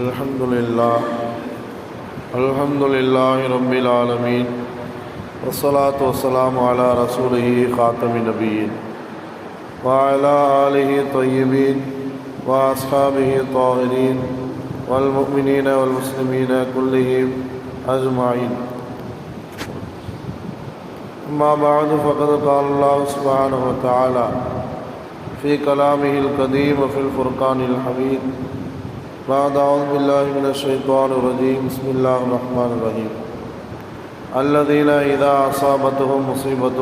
الحمد للہ الحمد للہ رب العالمین وصلاۃ وسلام علی رسول خاتم نبی وعلی علیہ طیبین واصحابہ طاہرین والمؤمنین والمسلمین كلهم اجمعین اما بعد، فقد قال الله سبحانه وتعالى في كلامه القديم وفي الفرقان الحميد بعد أعوذ بالله من الشيطان الرجيم بسم الله الرحمن الرحيم الذين إذا أصابتهم مصيبة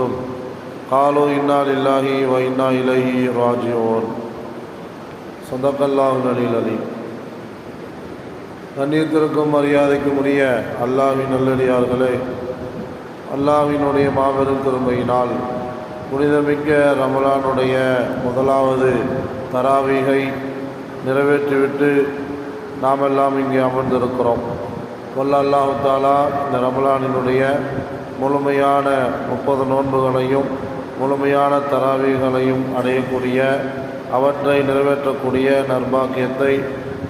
قالوا إنا لله وإنا إليه راجعون صدق الله العلي العليم கண்ணியத்திற்கும் மரியாதைக்கும் உரிய அல்லாஹ்வின் நல்லடியார்களே அல்லாஹ்வினுடைய மாபெரும் திருமையினால் புனிதமிக்க ரமலானுடைய முதலாவது தராவீகை நிறைவேற்றிவிட்டு நாம் எல்லாம் இங்கே அமர்ந்திருக்கிறோம். கொல்ல தாலா இந்த ரமலானினுடைய முழுமையான முப்பது நோன்புகளையும் முழுமையான தராவிகளையும் அடையக்கூடிய அவற்றை நிறைவேற்றக்கூடிய நர்பாக்கியத்தை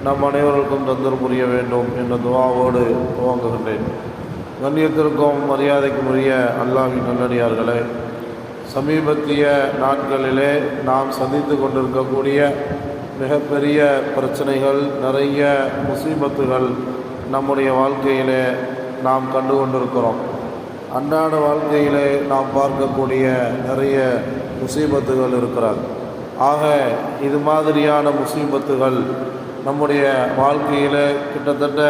நம் அனைவருக்கும் தந்தர் புரிய வேண்டும் என்ற துவாவோடு துவங்குகின்றேன். கண்ணியத்திற்கும் மரியாதைக்கும் உரிய அல்லாஹின் நல்லடியார்களே சமீபத்திய நாட்களிலே நாம் சந்தித்து கொண்டிருக்கக்கூடிய மிகப்பெரிய பிரச்சனைகள் நிறைய முசீபத்துகள் நம்முடைய வாழ்க்கையிலே நாம் கண்டு கொண்டிருக்கிறோம் அன்றாட வாழ்க்கையிலே நாம் பார்க்கக்கூடிய நிறைய முசீபத்துகள் இருக்கிறார். ஆக இது மாதிரியான முசீபத்துகள் நம்முடைய வாழ்க்கையில் கிட்டத்தட்ட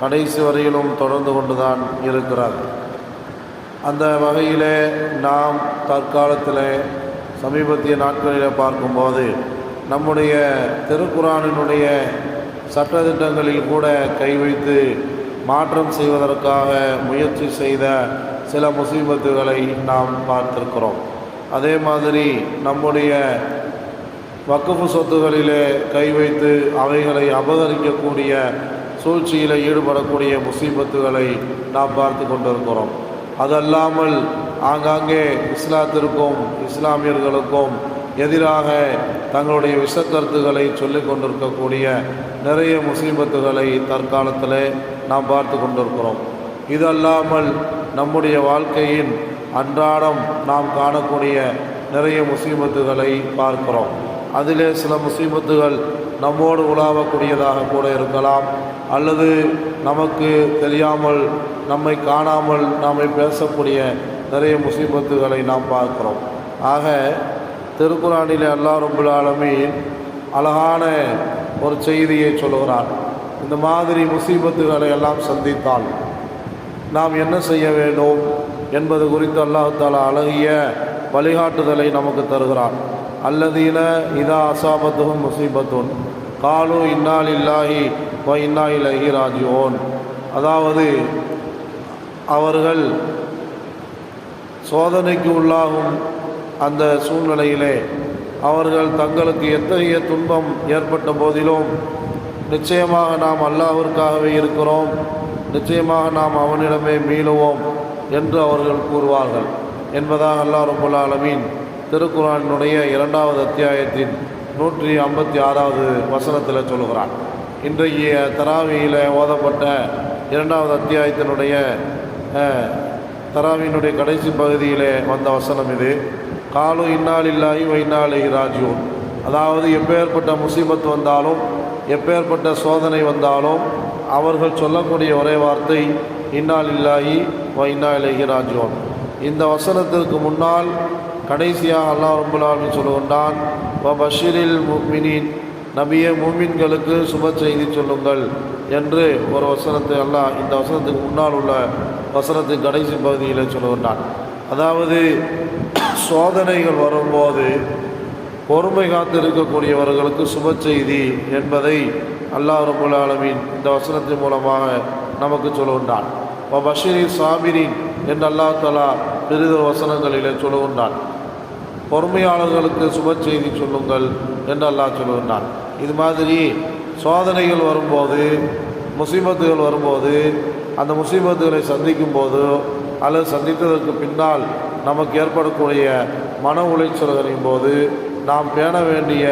கடைசி வரையிலும் தொடர்ந்து கொண்டு தான் இருக்கிறார். அந்த வகையிலே நாம் தற்காலத்தில் சமீபத்திய நாட்களில் பார்க்கும்போது நம்முடைய திருக்குறானினுடைய சட்டத்திட்டங்களில் கூட கை வைத்து மாற்றம் செய்வதற்காக முயற்சி செய்த சில முசீபத்துகளை நாம் பார்த்திருக்கிறோம். அதே மாதிரி நம்முடைய வக்குப்பு சொத்துகளிலே கை வைத்து அவைகளை அபகரிக்கக்கூடிய சூழ்ச்சியில் ஈடுபடக்கூடிய முசீபத்துகளை நாம் பார்த்து கொண்டிருக்கிறோம். அதல்லாமல் ஆங்காங்கே இஸ்லாத்திற்கும் இஸ்லாமியர்களுக்கும் எதிராக தங்களுடைய விஷக்கருத்துக்களை சொல்லிக் கொண்டிருக்கக்கூடிய நிறைய முசீபத்துகளை தற்காலத்தில் நாம் பார்த்து கொண்டிருக்கிறோம். இதல்லாமல் நம்முடைய வாழ்க்கையின் அன்றாடம் நாம் காணக்கூடிய நிறைய முசீபத்துகளை பார்க்கிறோம். அதிலே சில முசீபத்துகள் நம்மோடு உலாவக்கூடியதாக கூட இருக்கலாம். அல்லது நமக்கு தெரியாமல் நம்மை காணாமல் நாம் பேசக்கூடிய நிறைய முசீபத்துகளை நாம் பார்க்கிறோம். ஆக திருக்குறானிலே அல்லா ரபுல் ஆலமீன் அழகான ஒரு செய்தியை சொல்கிறார் இந்த மாதிரி முசீபத்துகளை எல்லாம் சந்தித்தால் நாம் என்ன செய்ய வேண்டும் என்பது குறித்து அல்லாஹால அழகிய வழிகாட்டுதலை நமக்கு தருகிறான். அல்லதீன இதா அசாபத்துகும் முசீபத்துன் காலு இன்னால் இல்லாஹி வ இன்னா இலகி ராஜியோன் அதாவது அவர்கள் சோதனைக்கு உள்ளாகும் அந்த சூழ்நிலையிலே அவர்கள் தங்களுக்கு எத்தகைய துன்பம் ஏற்பட்ட போதிலும் நிச்சயமாக நாம் அல்லாஹிற்காகவே இருக்கிறோம். நிச்சயமாக நாம் அவனிடமே மீளுவோம் என்று அவர்கள் கூறுவார்கள். என்பதாக அல்லா ரபுல் ஆலமீன் திருக்குறானினுடைய இரண்டாவது அத்தியாயத்தின் நூற்றி ஐம்பத்தி ஆறாவது வசனத்தில் சொல்கிறான் இன்றைய தராவியில் ஓதப்பட்ட இரண்டாவது அத்தியாயத்தினுடைய தராவியினுடைய கடைசி பகுதியிலே வந்த வசனம் இது. காலு இன்னால் இல்லாயி வைநாளி ராஜ்யூன் அதாவது எப்பேற்பட்ட முசீபத் வந்தாலும் எப்பேற்பட்ட சோதனை வந்தாலும் அவர்கள் சொல்லக்கூடிய ஒரே வார்த்தை இன்னால் இல்லாயி வைனா இலகி ராஜ்யோன் இந்த வசனத்திற்கு முன்னால் கடைசியாக அல்லாஹ் ரபுல்லாமின் சொல்லுகின்றான் வ பஷீரில் முமினின் நபிய மூமின்களுக்கு சுப செய்தி சொல்லுங்கள் என்று ஒரு வசனத்தை அல்லாஹ் இந்த வசனத்துக்கு முன்னால் உள்ள வசனத்தின் கடைசி பகுதியில் சொல்லுகின்றான். அதாவது சோதனைகள் வரும்போது பொறுமை காத்து இருக்கக்கூடியவர்களுக்கு சுப செய்தி என்பதை அல்லாஹ் ரபுல் ஆலமின் இந்த வசனத்தின் மூலமாக நமக்கு சொல்லுகின்றான். பஷீரி சாபிரின் என்று அல்லாஹ் தலா பெரித வசனங்களிலே சொல்லுகின்றான். பொறுமையாளர்களுக்கு சுப செய்தி சொல்லுங்கள் என்று அல்லாஹ் சொல்லுகின்றான். இது மாதிரி சோதனைகள் வரும்போது முசீபத்துகள் வரும்போது அந்த முசீபத்துகளை சந்திக்கும் போது அல்லது சந்தித்ததற்கு பின்னால் நமக்கு ஏற்படக்கூடிய மன உளைச்சல்களின் போது நாம் பேண வேண்டிய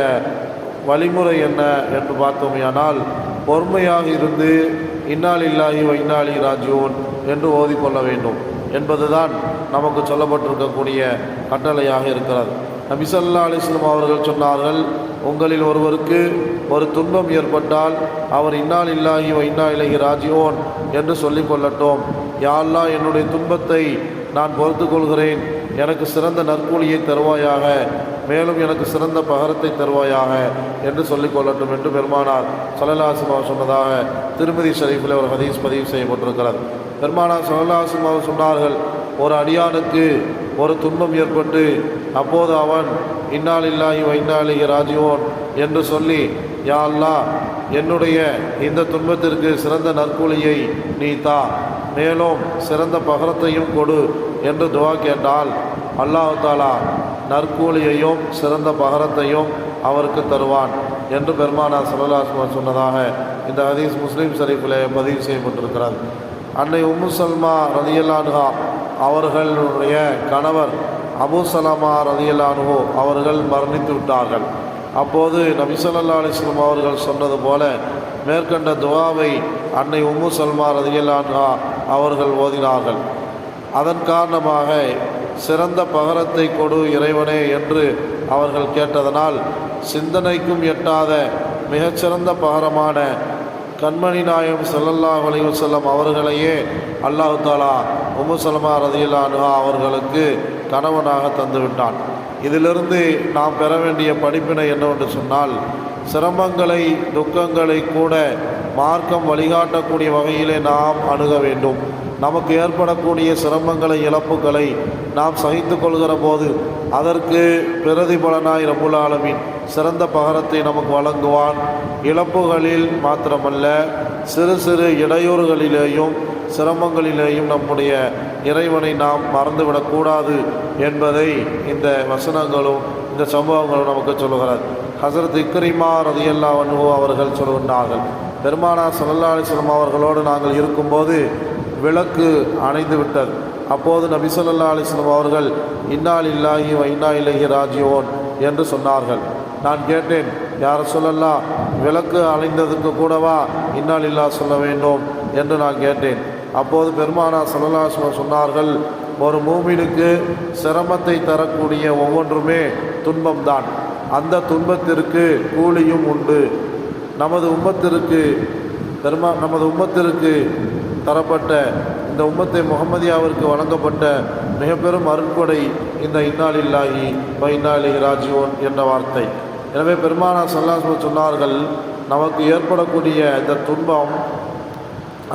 வழிமுறை என்ன என்று பார்த்தோமையானால் பொறுமையாக இருந்து இன்னால் இல்லாஹி வைநாளி ராஜூன் என்று ஓதிக்கொள்ள வேண்டும் என்பதுதான் நமக்கு சொல்லப்பட்டிருக்கக்கூடிய கட்டளையாக இருக்கிறது. நபிசல்லா அலிஸ்லாம் அவர்கள் சொன்னார்கள் உங்களில் ஒருவருக்கு ஒரு துன்பம் ஏற்பட்டால் அவர் இன்னால் இல்லாஹி வைனா இலகி ராஜியோன் என்று சொல்லிக் கொள்ளட்டும். யாழ்லா என்னுடைய துன்பத்தை நான் பொறுத்து கொள்கிறேன் எனக்கு சிறந்த நற்கூலியை தருவாயாக மேலும் எனக்கு சிறந்த பகரத்தை தருவாயாக என்று சொல்லிக் கொள்ளட்டும் என்று பெருமானார் சலலாசிமா சொன்னதாக திருமதி ஷரீஃபில் ஒரு ஹதீஸ் பதிவு செய்யப்பட்டிருக்கிறது. பெருமானார் சலலாசிமா சொன்னார்கள் ஒரு அடியானுக்கு ஒரு துன்பம் ஏற்பட்டு அப்போது அவன் இன்னால் இல்லாஹி ராஜீவோன் என்று சொல்லி யா அல்லா என்னுடைய இந்த துன்பத்திற்கு சிறந்த நற்கூலியை நீ தா மேலும் சிறந்த பகரத்தையும் கொடு என்று துவா கேட்டால் அல்லாஹு தாலா நற்கூலியையும் சிறந்த பகரத்தையும் அவருக்கு தருவான் என்று பெருமானா சல்லாஸ்மான் சொன்னதாக இந்த ஹதீஸ் முஸ்லீம் ஷரீஃபில் பதிவு செய்யப்பட்டிருக்கிறது. அன்னை உம்மு சல்மா ரதியல்லானுகா அவர்களுடைய கணவர் அபு சலமா ரதியல்லானுகோ அவர்கள் மரணித்து விட்டார்கள். அப்போது நபிசல்லா அலிஸ்லம் அவர்கள் சொன்னது போல மேற்கண்ட துவாவை அன்னை உம்மு சல்மா ரதியல்லானுகா அவர்கள் ஓதினார்கள். அதன் காரணமாக சிறந்த பகரத்தை கொடு இறைவனே என்று அவர்கள் கேட்டதனால் சிந்தனைக்கும் எட்டாத மிகச்சிறந்த பகரமான கண்மணி நாயம் ஸல்லல்லாஹு அலைஹி அவர்களையே அல்லாஹு தாலா உமுசலமா சலமா ரதியல்லானுஹா அவர்களுக்கு கணவனாக தந்துவிட்டான். இதிலிருந்து நாம் பெற வேண்டிய படிப்பினை என்னவென்று சொன்னால் சிரமங்களை துக்கங்களை கூட மார்க்கம் வழிகாட்டக்கூடிய வகையிலே நாம் அணுக வேண்டும். நமக்கு ஏற்படக்கூடிய சிரமங்களை இழப்புகளை நாம் சகித்து கொள்கிற போது அதற்கு பிரதிபலனாய் ரபுலாலமின் சிறந்த பகரத்தை நமக்கு வழங்குவான். இழப்புகளில் மாத்திரமல்ல சிறு சிறு இடையூறுகளிலேயும் சிரமங்களிலேயும் நம்முடைய இறைவனை நாம் மறந்துவிடக்கூடாது என்பதை இந்த வசனங்களும் இந்த சம்பவங்களும் நமக்கு சொல்லுகிறது. ஹசரத் இக்ரிமா ரதியல்லா அன்ஹு அவர்கள் சொல்கின்றார்கள். பெருமானா சல்லா அலிஸ்லாம் அவர்களோடு நாங்கள் இருக்கும்போது விளக்கு அணைந்து விட்டது. அப்போது நபி சொல்லல்லா அலிஸ்லம் அவர்கள் இன்னால் இல்லாஹி வைனா இலகி ராஜியோன் என்று சொன்னார்கள். நான் கேட்டேன் யார் சொல்லல்லா விளக்கு அணைந்ததுக்கு கூடவா இன்னால் இல்லா சொல்ல வேண்டும்? என்று நான் கேட்டேன். அப்போது பெருமானா சல்லா சொன்னார்கள் ஒரு மூமினுக்கு சிரமத்தை தரக்கூடிய ஒவ்வொன்றுமே துன்பம்தான். அந்த துன்பத்திற்கு கூலியும் உண்டு. நமது உம்மத்திற்கு பெருமா நமது உம்மத்திற்கு தரப்பட்ட இந்த உம்மத்தை முகமதியாவிற்கு வழங்கப்பட்ட மிக பெரும் அருட்கொடை இந்த இன்னாலில்லாஹி வைநாளி ராஜீவன் என்ற வார்த்தை. எனவே பெருமானா சல்லாஸ்ம சொன்னார்கள் நமக்கு ஏற்படக்கூடிய இந்த துன்பம்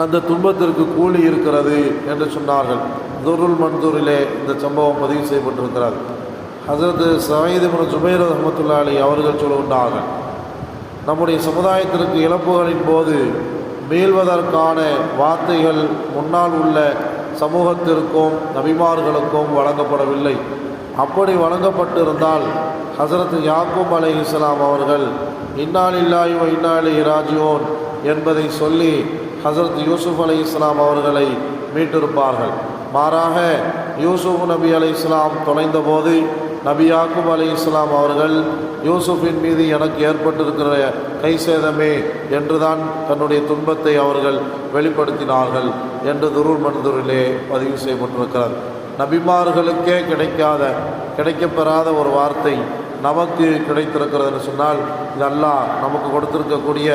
அந்த துன்பத்திற்கு கூலி இருக்கிறது என்று சொன்னார்கள். துருள் மன்தூரிலே இந்த சம்பவம் பதிவு செய்யப்பட்டிருக்கிறது. அதற்கு சயீது முன் ஜுபைர் ரஹமத்துல்லா அவர்கள் சொல்லுகின்றார்கள் நம்முடைய சமுதாயத்திற்கு இழப்புகளின் போது மீள்வதற்கான வார்த்தைகள் முன்னால் உள்ள சமூகத்திற்கும் நபிமார்களுக்கும் வழங்கப்படவில்லை. அப்படி வழங்கப்பட்டிருந்தால் ஹசரத் யாக்கூப் அலை இஸ்லாம் அவர்கள் இன்னாலில்லாயு இன்னாலி ராஜியோன் என்பதை சொல்லி ஹசரத் யூசுப் அலை இஸ்லாம் அவர்களை மீட்டிருப்பார்கள். மாறாக யூசுப் நபி அலை இஸ்லாம் தொலைந்தபோது நபி யாக்குப் அலி இஸ்லாம் அவர்கள் யூசுஃபின் மீது எனக்கு ஏற்பட்டிருக்கிற கை சேதமே என்றுதான் தன்னுடைய துன்பத்தை அவர்கள் வெளிப்படுத்தினார்கள் என்று துருள் மன்துரிலே பதிவு செய்யப்பட்டிருக்கிறார் நபிமார்களுக்கே கிடைக்காத கிடைக்கப்பெறாத ஒரு வார்த்தை நமக்கு கிடைத்திருக்கிறதுன்னு சொன்னால் இதெல்லாம் நமக்கு கொடுத்திருக்கக்கூடிய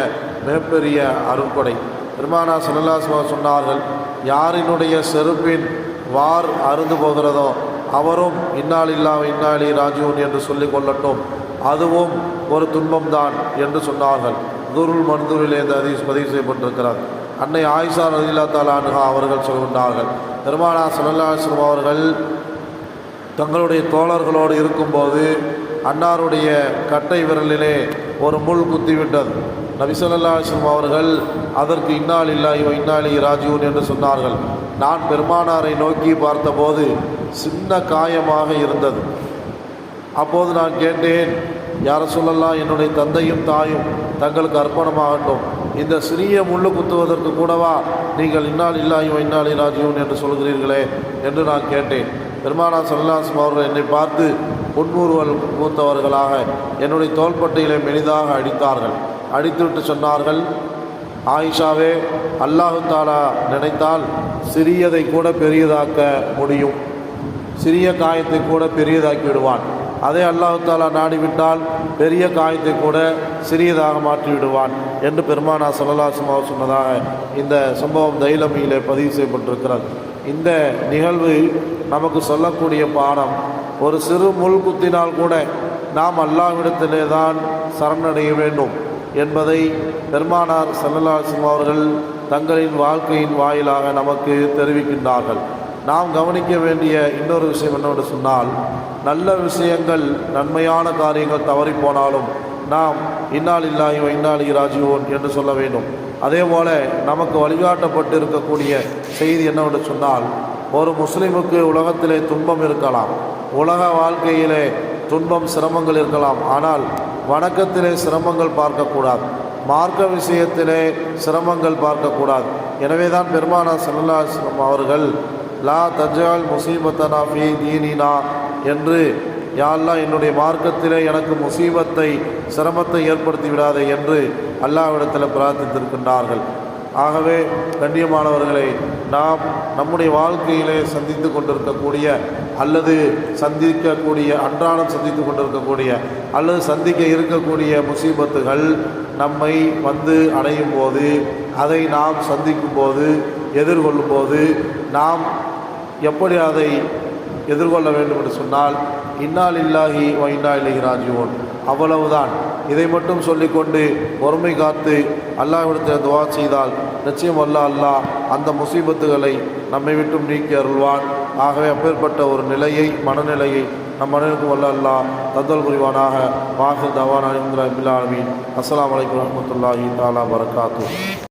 மிகப்பெரிய அருட்கொடை பெருமானா சல்லாஸ்மா சொன்னார்கள் யாரினுடைய செருப்பின் வார் அருந்து போகிறதோ அவரும் இன்னால் இல்லா இன்னாலி ராஜீவன் என்று சொல்லிக் கொள்ளட்டும். அதுவும் ஒரு துன்பம்தான் என்று சொன்னார்கள். துருள் மன்தூரிலே இந்த ஹதீஸ் பதிவு செய்யப்பட்டிருக்கிறார். அன்னை ஆயிஷா ரதில்லா தாலானுகா அவர்கள் சொல்கின்றார்கள். பெருமானா சல்லாஸ்லம் அவர்கள் தங்களுடைய தோழர்களோடு இருக்கும்போது அன்னாருடைய கட்டை விரலிலே ஒரு முள் குத்திவிட்டது. நபிசல்லா அலிஸ்லம் அவர்கள் அதற்கு இன்னால் இல்லாயோ இன்னாலி ராஜீவன் என்று சொன்னார்கள். நான் பெருமானாரை நோக்கி பார்த்தபோது சின்ன காயமாக இருந்தது. அப்போது நான் கேட்டேன் யார சொல்லலாம் என்னுடைய தந்தையும் தாயும் தங்களுக்கு அர்ப்பணமாகட்டும். இந்த சிறிய முள்ளு குத்துவதற்கு கூடவா நீங்கள் இன்னால் இல்லாயோ இன்னாலி ராஜீவன் என்று சொல்கிறீர்களே என்று நான் கேட்டேன். பெருமானா சல்லாஸ்ம் அவர்கள் என்னை பார்த்து புன்முறுவல் மூத்தவர்களாக என்னுடைய தோள்பட்டையிலே மெலிதாக அடித்தார்கள். அடித்துவிட்டு சொன்னார்கள். ஆயிஷாவே அல்லாஹு தாலா நினைத்தால் சிறியதை கூட பெரியதாக்க முடியும். சிறிய காயத்தை கூட பெரியதாக்கி விடுவான் அதே அல்லாஹு தாலா நாடிவிட்டால் பெரிய காயத்தை கூட சிறியதாக மாற்றி விடுவான் என்று பெருமானா சல்லல்லாசுமாவ் சொன்னதாக இந்த சம்பவம் தைலமியிலே பதிவு செய்யப்பட்டிருக்கிறது. இந்த நிகழ்வு நமக்கு சொல்லக்கூடிய பாடம் ஒரு சிறு முள் குத்தினால் கூட நாம் அல்லாவிடத்திலே தான் சரணடைய வேண்டும். என்பதை பெருமானார் சல்லல்லாசும் அவர்கள் தங்களின் வாழ்க்கையின் வாயிலாக நமக்கு தெரிவிக்கின்றார்கள். நாம் கவனிக்க வேண்டிய இன்னொரு விஷயம் என்னவென்று சொன்னால் நல்ல விஷயங்கள் நன்மையான காரியங்கள் தவறி போனாலும் நாம் இன்னால் இல்லாஹி இன்னால் இராஜுவோன் என்று சொல்ல வேண்டும். அதே போல நமக்கு வழிகாட்டப்பட்டு இருக்கக்கூடிய செய்தி என்னவென்று சொன்னால் ஒரு முஸ்லீமுக்கு உலகத்திலே துன்பம் இருக்கலாம் உலக வாழ்க்கையிலே துன்பம் சிரமங்கள் இருக்கலாம். ஆனால் வணக்கத்திலே சிரமங்கள் பார்க்கக்கூடாது. மார்க்க விஷயத்திலே சிரமங்கள் பார்க்கக்கூடாது. எனவே தான் பெருமானா சல்லாஸ்லம் அவர்கள் லா தஜால் முசீபத்தனா ஃபி தீனினா என்று யாரெல்லாம் என்னுடைய மார்க்கத்திலே எனக்கு முசீபத்தை சிரமத்தை ஏற்படுத்தி விடாதே என்று அல்லாவிடத்தில் பிரார்த்தித்திருக்கின்றார்கள். ஆகவே கண்ணியமானவர்களை நாம் நம்முடைய வாழ்க்கையிலே சந்தித்து கொண்டிருக்கக்கூடிய அல்லது சந்திக்கக்கூடிய அன்றாடம் சந்தித்து கொண்டிருக்கக்கூடிய அல்லது சந்திக்க இருக்கக்கூடிய முசீபத்துகள் நம்மை வந்து அடையும் போது அதை நாம் சந்திக்கும் போது எதிர்கொள்ளும் போது நாம் எப்படி அதை எதிர்கொள்ள வேண்டும் என்று சொன்னால் இன்னால் இல்லாஹி வைண்டா இன்னா இல்லாஹி அவ்வளவுதான். இதை மட்டும் சொல்லிக்கொண்டு பொறுமை காத்து அல்லாஹ்விடத்தில் துவா செய்தால் நிச்சயம் அல்லா அல்லாஹ் அந்த முசீபத்துகளை நம்மை விட்டும் நீக்கி அருள்வான். ஆகவே அப்பேற்பட்ட ஒரு நிலையை மனநிலையை நம் மனிதனுக்கும் வல்ல அல்லாஹ் தந்தல் புரிவானாக. வாஹிர் தவான் அலிமுல்லா அஸ்லாம் வலைக்கம் வரமத்துல்லாஹி தாலா வரகாத்து